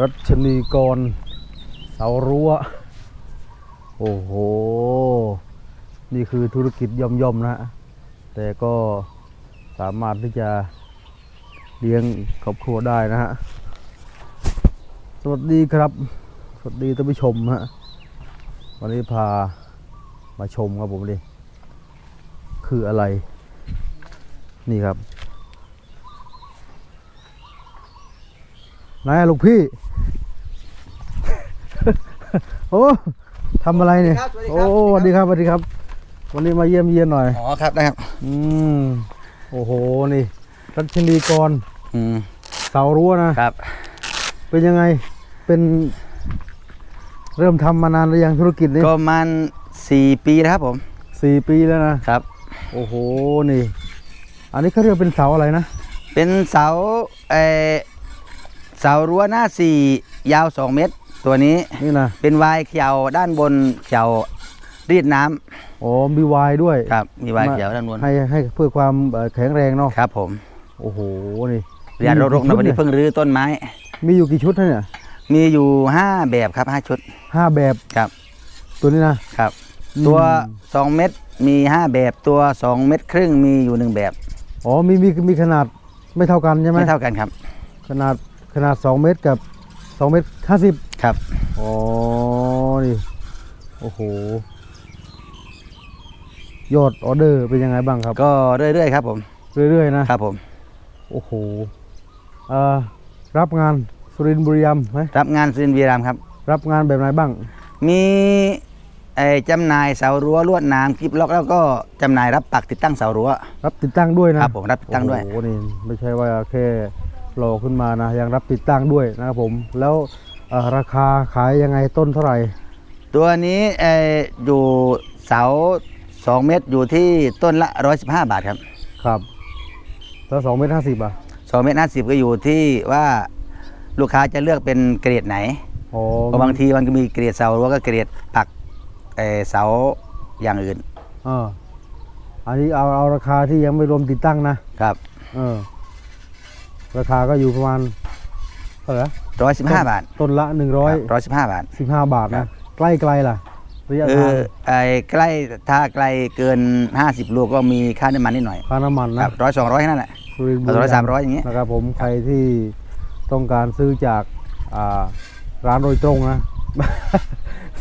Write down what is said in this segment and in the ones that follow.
รัชนีกร เสารั้ว โอ้โห นี่คือธุรกิจย่อมๆนะฮะ แต่ก็สามารถที่จะเลี้ยงครอบครัวได้นะฮะ สวัสดีครับ สวัสดีท่านผู้ชมฮะ วันนี้พามาชมครับผมดิ คืออะไร นี่ครับนายลูกพี่ โอ้ทำอะไรเนี่ย สวัสดีครับโอ้สสวัวัสสดีดีคครัรับ บสวัสดีครับ วันนี้มาเยี่ยมเยียนหน่อย อ๋อครับได้ครับอืม โอ้โห นี่รัชนีกร อืมเสารั้วนะ ครับ เป็นยังไง เป็น เริ่มทำมานานหรือยังธุรกิจนี้ก็ประมาณสี่ปีนะครับผมสี่ปีแล้วนะ ครับ โอ้โห นี่ อันนี้เขาเรียกเป็นเสาอะไรนะ เป็นเสาเออเสารั้วหน้าสี่ยาวสองเมตร ตัวนี้นี่นะเป็นวายเขียวด้านบนเขียวรีดน้ำอ๋อมีวายด้วยครับมีวายเขียวด้านบนให้ให้เพื่อความเอ่อแข็งแรงเนาะครับ ผมโอ้โหนี่เรียนรกๆนะวันนี้เพิ่งรื้อต้นไม้ มีอยู่กี่ชุดนะเนี่ยมีอยู่ห้าแบบครับห้าชุดห้าแบบครับ ตัวนี้นะครับอืมตัวสองเมตรมีห้าแบบตัวสองเมตรครึ่งมีอยู่หนึ่งแบบอ๋อมีมีมีขนาดไม่เท่ากันใช่ไหมไม่เท่ากันครับ ขนาดขนาด2เมตรกับ2เมตร50 ครับ อ๋อ นี่ โอ้โห ยอดออเดอร์เป็นยังไงบ้างครับ ก็เรื่อยๆครับผม เรื่อยๆนะ ครับผม โอ้โหเอ่อรับงานสุรินทร์บุรีรัมย์ไหมรับงานซินวีรามครับ รับงานแบบไหนบ้าง มีเอ่อจำหน่ายเสารั้วลวดหน้ำกิบล็อกแล้วก็จำหน่ายรับปักติดตั้งเสารั้ว รับติดตั้งด้วยนะครับผมรับติดตั้งด้วย โอ้โหนี่ไม่ใช่ว่าแค่หล่อขึ้นมานะ ยังรับติดตั้งด้วยนะครับผม แล้วเอ่อ ราคาขายยังไงต้นเท่าไหร่ ตัวนี้เอ่ออยู่เสา2เมตรอยู่ที่ต้นละ115บาทครับ ครับ แล้วสองเมตรห้าสิบอะ2เมตร50ก็อยู่ที่ว่าลูกค้าจะเลือกเป็นเกรดไหนอ๋อเพราะบางทีมันก็มีเกรดเสารั้วก็เกรดปักเอ่อเสาอย่างอื่นเอออันนี้เอาเอาราคาที่ยังไม่รวมติดตั้งนะครับ เออ ราคาก็อยู่ประมาณ เท่าไหร่นะ115บาท ต้นละหนึ่งร้อยร้อยสิบห้าบาทสิบห้าบาทครันะบใกล้ไกลล่ะระยะเอทางอไอ้ใกล้ถ้าไกลเกิน50ลูกก็มีค่าน้ำมันนิดหน่อย ค่าน้ำมันคนะรับร้อยสองร้อยแค่นั้นแหละสุรินทร์บุร้อยมสามร้อยอย่างงี้นะครับผมใครที่ต้องการซื้อจากอ่าร้านโดยตรงนะ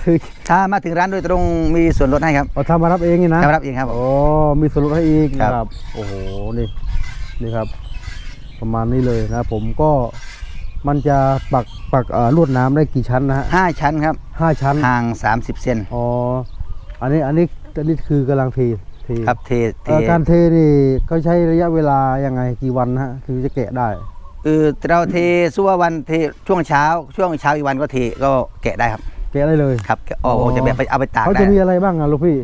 ซื้อถ้ามาถึงร้านโดยตรงมีส่วนลดให้ครับเอาทำมารับเองนี่นะทำรับเองครับผมโอ้มีส่วนลดให้อีกครับนะครับ โอ้โหนี่นี่ครับ ประมาณนี้เลยนะผมก็ มันจะปักปักเอ่อลวดน้ำได้กี่ชั้นนะฮะห้าชั้นครับห้าชั้นห่าง 30 เซนอ๋ออันนี้อันนี้อันนี้คือกำลังเทเทครับเทเทเอ่อการเทนี่เขาใช้ระยะเวลายังไงกี่วันนะฮะถึงจะแกะได้คือเราเทสั่ววันเทช่วงเช้า ช่วงเช้าอีกวันก็เทก็แกะได้ครับแกะได้เลย ครับแกะออกอ๋อจะแบบไปเอาไปตากเขาได้ จะมีอะไรบ้างอะลูกพี่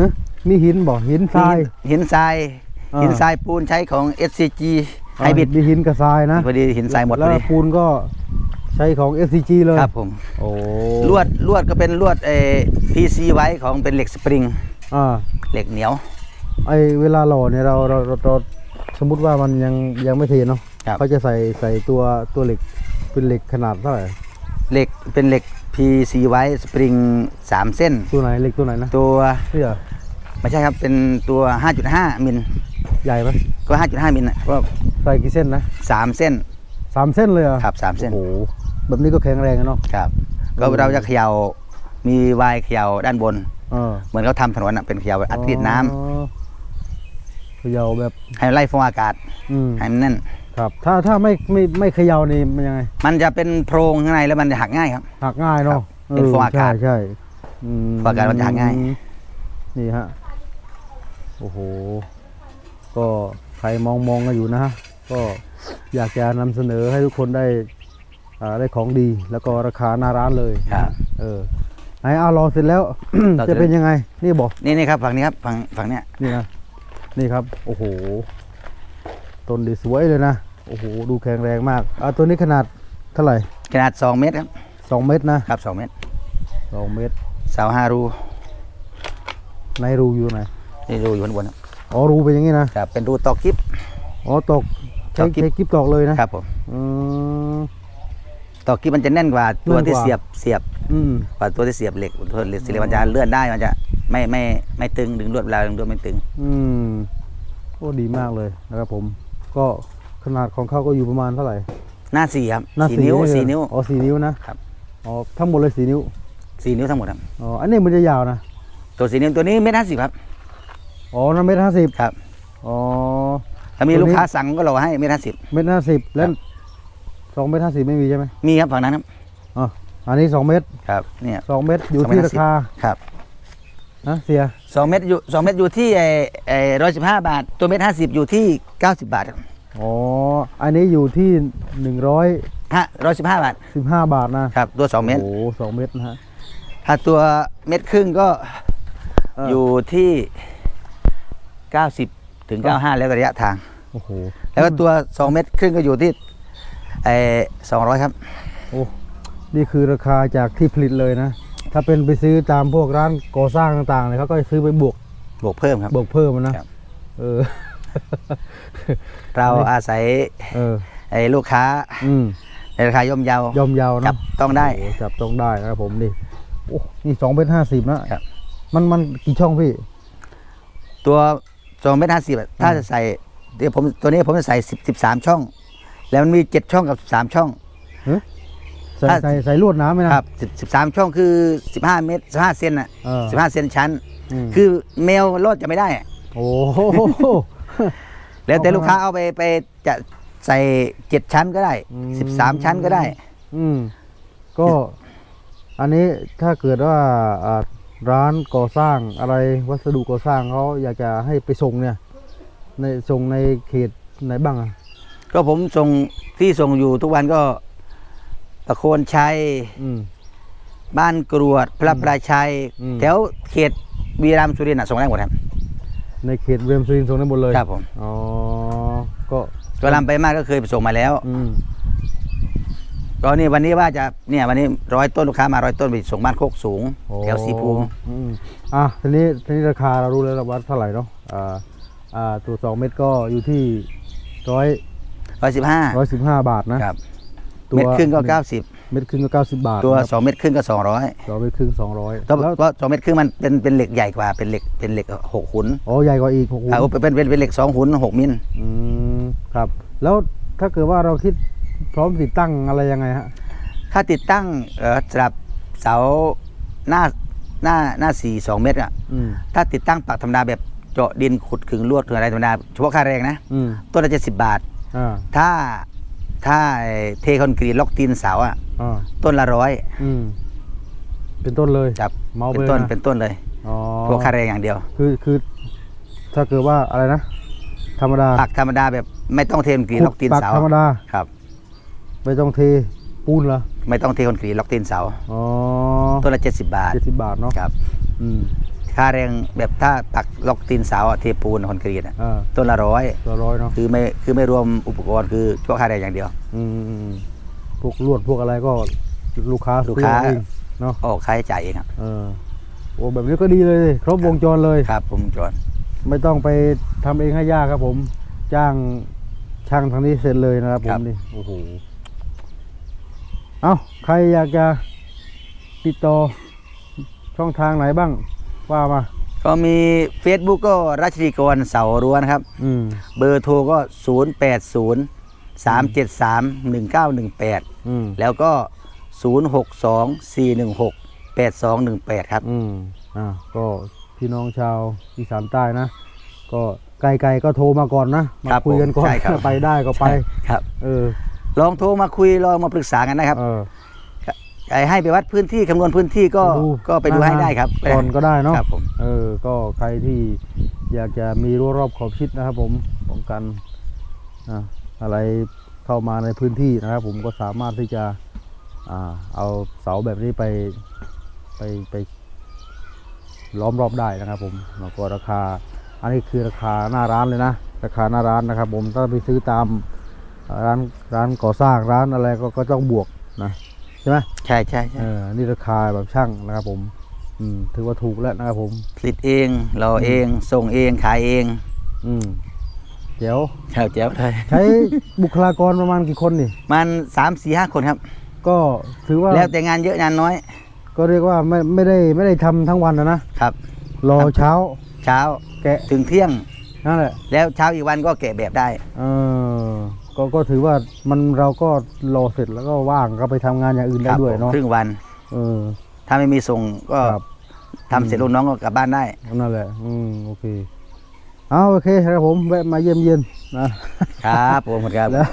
ฮะมีหินบ่หินทรายหินทรายอ่า หินทรายปูนใช้ของ SCG ไฮบริดมีหินกับทรายนะพอดีหินทรายหมดพแล้อวดีปูนก็ใช้ของ SCG เลยครับผมโอ้ลวดลวดก็เป็นลวดเอ PC ไว้ของเป็นเหล็กสปริงอ่าเหล็กเหนียวไอเวลาหล่อเนี่ยเราเราเราเราสมมุติว่ามันยังยังไม่เทเนาะครับเขาจะใส่ใส่ตัวตัวเหล็กเป็นเหล็กขนาดเท่าไหร่เหล็กเป็นเหล็ก PC ไว้สปริง3เส้น ตัวไหนเหล็กตัวไหนนะตัวนี่เหรอไม่ใช่ครับเป็นตัว 5.5 มิลใหญ่ไหมก็ 5.5 มิลนะก็ ใส่กี่เส้นนะสามเส้นสามเส้นเลยเหรอครับสามเส้นโอ้โหแบบนี้ก็แข็งแรงอะเนาะ ครับ ก็โอ้เราจะเขย่ามีวายเขย่าด้านบน เออเหมือนเขาทำถนนอะเป็นเขย่าอัดรีดน้ำอ๋อเขย่าแบบ ให้ไล่ฟองอากาศอืมให้มันแน่น ครับ ถ้าถ้าไม่ไม่ไม่เขย่านี่มันยังไง มันจะเป็นโพรงข้างในแล้วมันจะหักง่ายครับ หักง่ายเนาะครับเป็นฟองอากาศใช่ใช่อืมฟองอากาศมันจะหักง่าย นี่ฮะ โอ้โห ก็ใครมองมองกันอยู่นะฮะ ก็อยากจะนำเสนอให้ทุกคนได้อ่าได้ของดี แล้วก็ราคาหน้าร้านเลยครับ เออไหนเอารอเสร็จแล้วรอเสร็จะจเป็นยังไง นี่บอกนี่นี่ครับฝั่งนี้ครับฝั่งฝั่งเนี้ยนี่นะนี่ครับ โอ้โหต้นดีสวยเลยนะโอ้โหดูแข็งแรงมากอ่าตัวนี้ขนาดเท่าไหร่ขนาด 2 เมตรครับสองเมตรนะครับ2เมตรสองเมตรเสาห้ารูในรูอยู่ไหนนี่รูอยู่ข้างบนครับอ๋อรูเป็นอย่างนี้นะ ครับเป็นรูตอกกิ๊บอ๋อตก ใช้ตอกกิ๊บใช้กิ๊บตอกเลยนะครับผมอืม ตอกกิ๊บมันจะแน่นกว่าตัวที่แน่นกว่าเสียบเสียบอืมกว่าตัวที่เสียบเหล็กตัวเหล็กสีเหล็กมันจะเลื่อนได้มันจะไม่ไม่ไม่ตึงดึงลวดเวลาดึงลวดไม่ตึง อืมโอ้ดีมากเลยนะครับผม ก็ขนาดของเขาก็อยู่ประมาณเท่าไหร่ หน้าสี่ครับหน้าสี่นิ้วเลยสี่นิ้วอ๋อสี่นิ้วนะครับอ๋อทั้งหมดเลยสี่นิ้วสี่นิ้วทั้งหมดครับอ๋ออันนี้มันจะยาวนะตัวสี่นิ้วตัวนี้เมตรห้าสิบครับอ๋อนั่นเมตรห้าสิบครับอ๋อ ถ้ามีตัวนี้ลูกค้าสั่งก็เราให้เมตรห้าสิบเมตรห้าสิบแล้วครับสองเมตรห้าสิบไม่มีใช่ไหมมีครับฝั่งนั้นครับอ๋ออันนี้สองเมตรครับเนี่ยสองเมตรอยู่สองเมที่ตรราคาครับนะเสียสองเมตรอยู่สองเมตรอยู่ที่ไอ้ร้อยสิบห้าบาท ตัวเมตรห้าสิบอยู่ที่เก้าสิบบาทครับอ๋ออันนี้อยู่ที่หนึ่งร้อยฮะร้อยสิบห้าบาทสิบห้าบาทนะครับตัวสองเมตรโอ้โหสองเมตรนะฮะถ้าตัวเม็ดครึ่งก็เออออยู่ที่90ถึง95แล้วแต่ระยะทาง โอ้โหแล้วก็ตัว2เม็ดครึ่งก็อยู่ที่ไอ้200ครับ โอ้นี่คือราคาจากที่ผลิตเลยนะ ถ้าเป็นไปซื้อตามพวกร้านก่อสร้างต่างๆเลยเขาก็ซื้อไปบวกบวกเพิ่มครับบวกเพิ่มอะนะครับเออ เราอาศัยเออไอ้ลูกค้า อืมในราคาย่อมเยาย่อมเยาวจันะบต้องได้โอ้โหจับต้องได้นะครับผมนี่โอ้นี่สองเป็นห้าสิบนะครับ มันมันกี่ช่องพี่ ตัว2เม็ด50อะถ้าจะใส่ เดี๋ยวผมตัวนี้ผมจะใส่10 13ช่อง แล้วมันมี7ช่องกับ13ช่อง ใส่ถ้า ใส่ใส่ลวดน้ำไหมนะ ครับ10 13ช่องคือ15เมตร15เซนน่ะเออ15เซนชั้นมคือแมวรอดจะไม่ได้อะโอ้โห แล้วแต่เอามาลูกค้าเอาไปไปจะใส่เจ็ดชั้นก็ได้อืม สิบสามชั้นก็ได้ อืมก็อันนี้ถ้าเกิดว่าอ่าร้านก่อสร้างอะไรวัสดุก่อสร้างเขาอยากจะให้ไปส่งเนี่ย ในส่งในเขตไหนบ้างอะก็ผมส่งที่ส่งอยู่ทุกวันก็ตะโคนชัย อืม บ้านกรวด พระประชัย อืม แถวเขตวีรัมย์สุรินทร์อะส่งได้หมดครับ ในเขตเรียมซูรินทร์ส่งได้หมดเลยครับผม อ๋อก็ก็ลำไปมากก็เคยไปส่งมาแล้ว อืมก็นี่วันนี้ว่าจะเนี่ยวันนี้ร้อยต้นลูกค้ามาร้อยต้นไปส่งบ้านโคกสูง โอ้แถวสีภูมิอืมอะทีนี้ทีนี้ราคาเรารู้แล้วว่าเท่าไหร่เนาะอ่า อ่าตัวสองเม็ดก็อยู่ที่ร้อยร้อยสิบห้าร้อยสิบห้าบาทนะครับตัวเม็ดครึ่งก็เก้าสิบเม็ดครึ่งก็เก้าสิบบาทตัวนะครับสองเม็ดครึ่งก็สองร้อยสองเม็ดครึ่งสองร้อยก็แล้วก็สองเม็ดครึ่งมันเป็นเป็นเหล็กใหญ่กว่าเป็นเหล็กเป็นเหล็กหกขุนอ๋อใหญ่กว่าอีกหกหุ่นอ่าเป็นเป็นเป็นเหล็กสองหุนหกมิลอืมครับ แล้วถ้าเกิดว่าเราคิดพร้อมติดตั้งอะไรยังไงฮะถ้าติดตั้งเอ่อสำหรับเสาหน้าหน้าหน้าสี่สองเมตรอะอืมถ้าติดตั้งปักธรรมดาแบบ เจาะดินขุดขึงลวดขึงอะไรธรรมดาเฉพาะค่าแรงนะ อืมต้นละเจ็ดสิบบาท อ่าถ้าถ้าไอ้เทคอนกรีตล็อกตีนเสาอะอ่าต้นละร้อยอืมเป็นต้นเลยจับเมาไปเป็นต้นเลยนะเป็นต้นเลยอ๋อพวกค่าแรงอย่างเดียวคือคือ ถ้าเกิดว่าอะไรนะ ธรรมดาปักธรรมดาแบบไม่ต้องเทคอนกรีตขุล็อกตีนปักเสาธรรมดาครับ ไม่ต้องเทปูนเหรอไม่ต้องเทคอนกรีตล็อกตีนเสา อ๋อต้นละเจ็ดสิบบาท เจ็ดสิบบาทเนาะครับ อืม ค่าแรงแบบถ้าปักล็อกตีนเสาอะเทปูนคอนกรีตอะอ่าต้นละร้อยตัวร้อยเนาะคือไม่คือไม่รวมอุปกรณ์คือชั่วค่าแรงอย่างเดียว อืมอืมอืมพวกลวดพวกอะไรก็ลูกค้าลูกค้า ซื้อเองเนาะออกค่าใช้จ่ายเองครับเออโอ้แบบนี้ก็ดีเลยสิครบวงจรเลย ครับผมจอนไม่ต้องไปทำเองให้ยากครับผม จ้างช่างทางนี้เสร็จเลยนะครับผมนี่โอ้โหเอาใครอยากจะติดต่อช่องทางไหนบ้าง ว่ามา ก็มี Facebook ก็ราชดีกรเสารั้วนะครับ อืม เบอร์โทรก็ 0 8 0 3 7 3 1 9 1 8อืมแล้วก็ 0 6 2 4 1 6 8 2 1 8 ครับ อืมอ่าก็พี่น้องชาวอีสานใต้นะ ก็ไกลๆก็โทรมาก่อนนะ มาครับคุยกันก่อนผมใช่ครับ ไปได้ก็ไป ครับ เออ ลองโทรมาคุยลองมาปรึกษากันนะครับ เออไอ้ ให้ไปวัดพื้นที่คำนวณพื้นที่ก็ไปดูก็ไปดูให้ได้ครับก่อนก็ได้เนาะครับผมเออ ก็ใครที่อยากจะมีรั้วรอบขอบชิดนะครับ ผมป้องกันอ่าอะไรเข้ามาในพื้นที่นะครับ ผมก็สามารถที่จะอ่าเอาเสาแบบนี้ไปไปไปล้อมรอบได้นะครับ ผมแล้วก็ราคา อันนี้คือราคาหน้าร้านเลยนะ ราคาหน้าร้านนะครับ ผมถ้าไปซื้อตามร้านร้านก่อสร้างร้านอะไรก็ก็ต้องบวกนะ ใช่ไหมใช่ใช่ใช่เออนี่ราคาแบบช่างนะครับผมอืมถือว่าถูกแล้วนะครับผมผลิตเองเราเองส่งเองขายเอง อืมเดี๋ยวแถวแจ๋วเลยใช้บุคลากรประมาณกี่คนนี่ มันสามสี่ห้าคนครับอก็ถือว่าแล้วแต่งานเยอะงานน้อย ก็เรียกว่าไม่ไม่ได้ไม่ได้ทำทั้งวันนะนะครับ รอเช้า เช้าแกะถึงเที่ยงนั่นแหละแล้วเช้าอีกวันก็แกะแบบได้ เออ ก็ก็ถือว่ามันเราก็รอเสร็จแล้วก็ว่างก็ไปทำงานอย่างอื่นคได้รับด้วยผมเนาะครึ่งวัน เออ ถ้าไม่มีส่งก็ครับทำเสร็จลูกน้องก็กลับบ้านได้ นั่นแหละ อืมโอเคเอาโอเคครับผมแวะมาเยี่ยมเยียนนะครับผมครับ แล้ว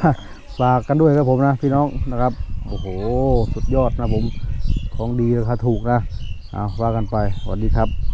ฝากกันด้วยครับผมนะพี่น้องนะครับ โอ้โห สุดยอดนะผมของดีราคาถูกนะเอาว่ากันไปสวัสดีครับ